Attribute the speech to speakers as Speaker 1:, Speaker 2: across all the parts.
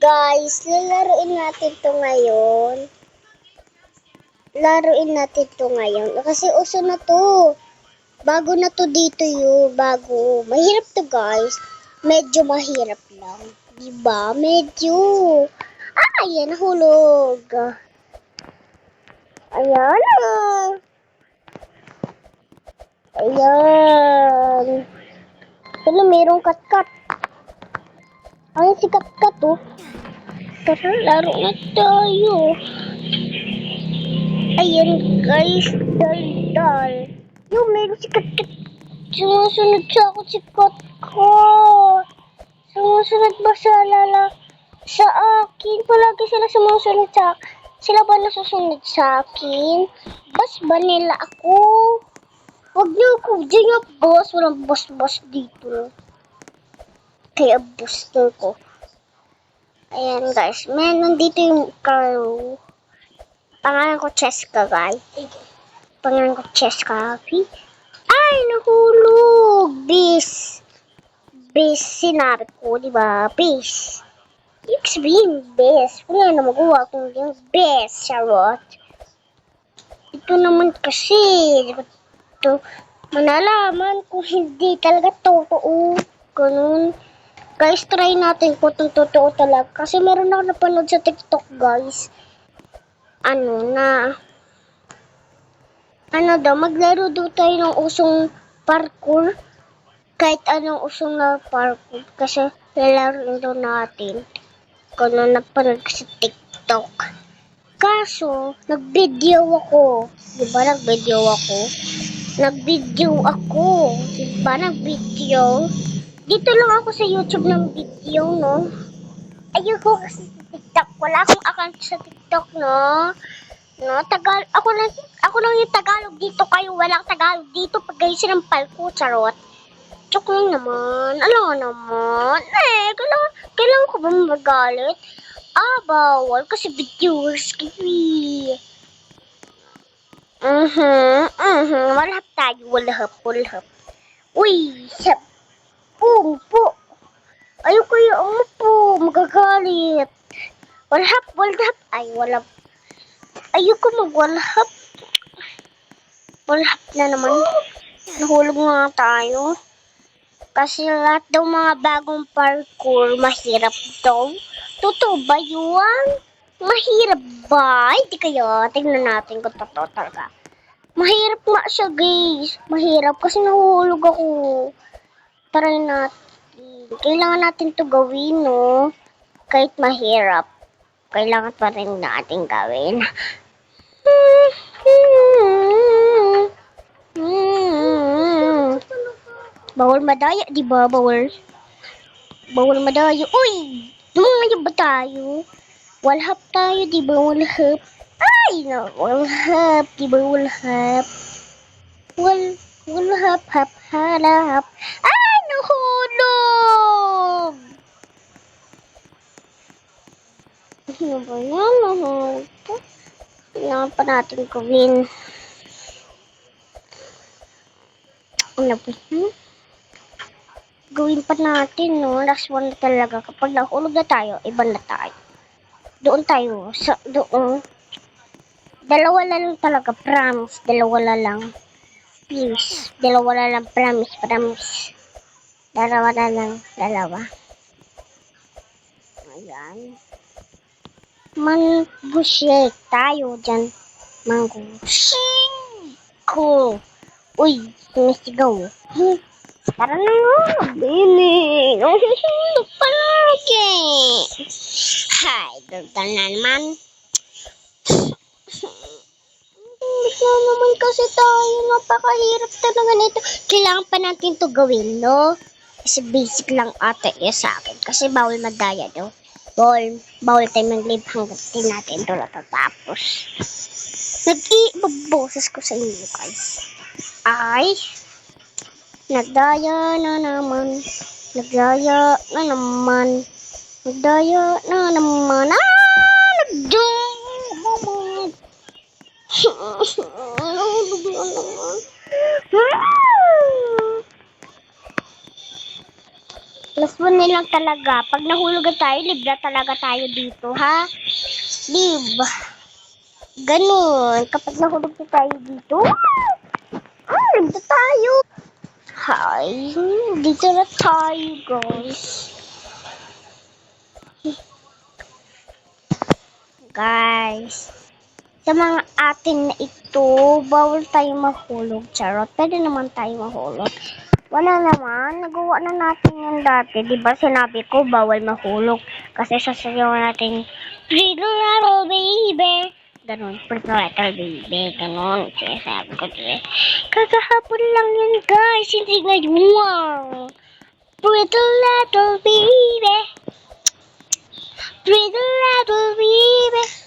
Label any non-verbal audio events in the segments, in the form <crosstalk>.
Speaker 1: Guys, lalaroin natin to ngayon. Laruin natin to ngayon. Kasi uso na to. Bago na to dito yun. Bago. Mahirap to guys. Medyo mahirap lang. Diba? Medyo. Ah, ayan. Nahulog. Ayan. ah. Ayan. Pero merong kat-kat. Ay, si kat-kat oh. Tara, laro na tayo. Ayan guys, dal-dal. Yung meron si kat-kat. Sumusunod sa ako si kat-kat. Sumusunod ba sa lala? Sa akin. Palagi sila sumusunod sa Sila ba nasusunod sa akin? Bas ba nila ako? Huwag niyo ako. Diyan yung boss. Walang boss-boss dito. Kaya booster ko. Ayan guys. May nandito yung car. Pangalan ko Cheska guys. Pangalan ko Cheska. Ay, nahulog. Bis. Bis sinabi ko, di ba? Bis. Ibig sabihin, best. Wala na magawa kung yung best, Charlotte. Ito naman kasi, ito, manalaman kung hindi talaga totoo. Ganun. Guys, try natin kung itong totoo talaga. Kasi meron ako napanood sa TikTok, guys. Ano na, ano daw, maglaro daw tayo ng usong parkour. Kahit anong usong na parkour. Kasi lalaroin daw natin. Kung ano napanood sa TikTok. Kaso, nag-video ako. Di ba nag-video ako? Nag-video ako. Di ba nag-video? Dito lang ako sa YouTube ng video, no? Ayoko kasi sa TikTok. Wala akong account sa TikTok, no? No, Tagal, ako lang, ako lang yung Tagalog dito kayo. Walang Tagalog dito pag kayo sinampal ko, charot. Joke lang naman. Alam naman. Eh, kailangan, kailangan ko ba magalit? Ah, bawal kasi viewers kayo. Mhm, mhm. Walhap tayo. Walhap, walhap. Uy, sap. Umpo. Ayoko yung umupo. Magagalit. Walhap, walhap. Ay, walhap. Ayoko magwalhap. Walhap na naman. Nahulog nga tayo. Kasi lahat daw mga bagong parkour mahirap daw. Totoo ba yun? Mahirap ba? Hindi kaya. Tingnan natin kung totoo talaga. Mahirap nga siya guys. Mahirap kasi nahulog ako. Try natin. Kailangan natin to gawin no. Kahit mahirap. Kailangan pa rin natin gawin. Bawal madaya, di ba? Bawal. Bawal madaya. Uy! Dumaya ba tayo? Walhap tayo, di ba? Walhap. Ay! No, walhap. Di ba walhap? Wal, walhap, hap, halap. Ay! Nahulog! Ano ba yan? Nahulog. Kailangan pa natin gawin. Ano ba yan? Gawin pa natin, no? Last one na talaga. Kapag nahulog na tayo, iba na tayo. Doon tayo. Sa, doon. Dalawa na lang talaga. Promise. Dalawa na lang. Please. Dalawa na lang. Promise. Promise. Dalawa na lang. Dalawa. Ayan. Mango shake tayo dyan. Mango shake. Cool. Uy, sumisigaw. Tara na nga, Bini. <laughs> Palagi. Hay, dagdag na naman. Bigla naman kasi tayo. Napakahirap talaga nito. Kailangan pa natin to gawin, no? Kasi basic lang ata eh sa akin. Kasi bawal madaya daw. Bawal, bawal tayo mag-live hanggang di natin ito natatapos. Nag-iibaboses ko sa inyo, guys. Ay, Nagdaya na naman. Nagdaya na naman. Nagdaya na naman. Ah! Nagdaya na naman. Nahulog na naman. Ah! Plus one na lang talaga. Pag nahulugan tayo, libra talaga tayo dito, ha? Lib. Ganun. Kapag nahulog na tayo dito, ah, libra tayo. Hi. Dito na tayo, guys. Guys. Sa mga atin na ito, bawal tayo mahulog. Charot. Pwede naman tayo mahulog. Wala naman. Nagawa na natin yan dati. Di ba sinabi ko, bawal mahulog. Kasi sasayawan natin, little baby. Ganon. Little baby. Ganon. Sinasabi ko din. Kakahapon lang yan, guys. Hindi ngayon. Pretty little baby. Little baby.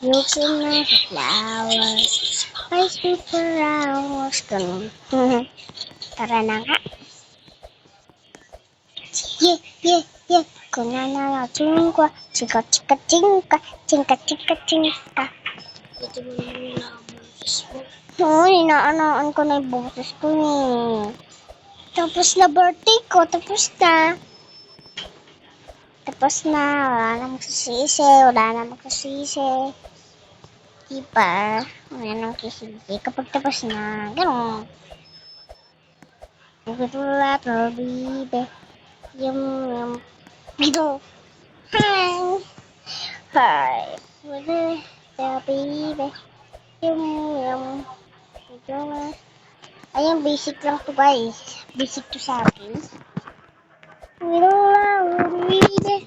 Speaker 1: Looking at the flowers. My super hours. Ganun. <laughs> Tara na nga. Yeah, yeah, yeah. Kung na na chingwa. Chika, chika, chingka. Chingka, chika, chingka. Oo, inaanaan ko na yung boses ko eh. Tapos na birthday ko. Tapos na. Tapos na. Wala na magsisisi. Wala na magsisisi. Diba? Wala na magsisisi. Kapag tapos na. Ganun. Wala to, baby. Yung, yung, dito. Hi. Hi. Wala to, baby. Yung, yung, yung, Ayun, basic lang to guys. Basic to sa akin. Wala, baby.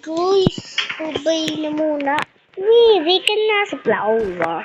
Speaker 1: Guys, ubay na muna. Wiri ka na sa flower.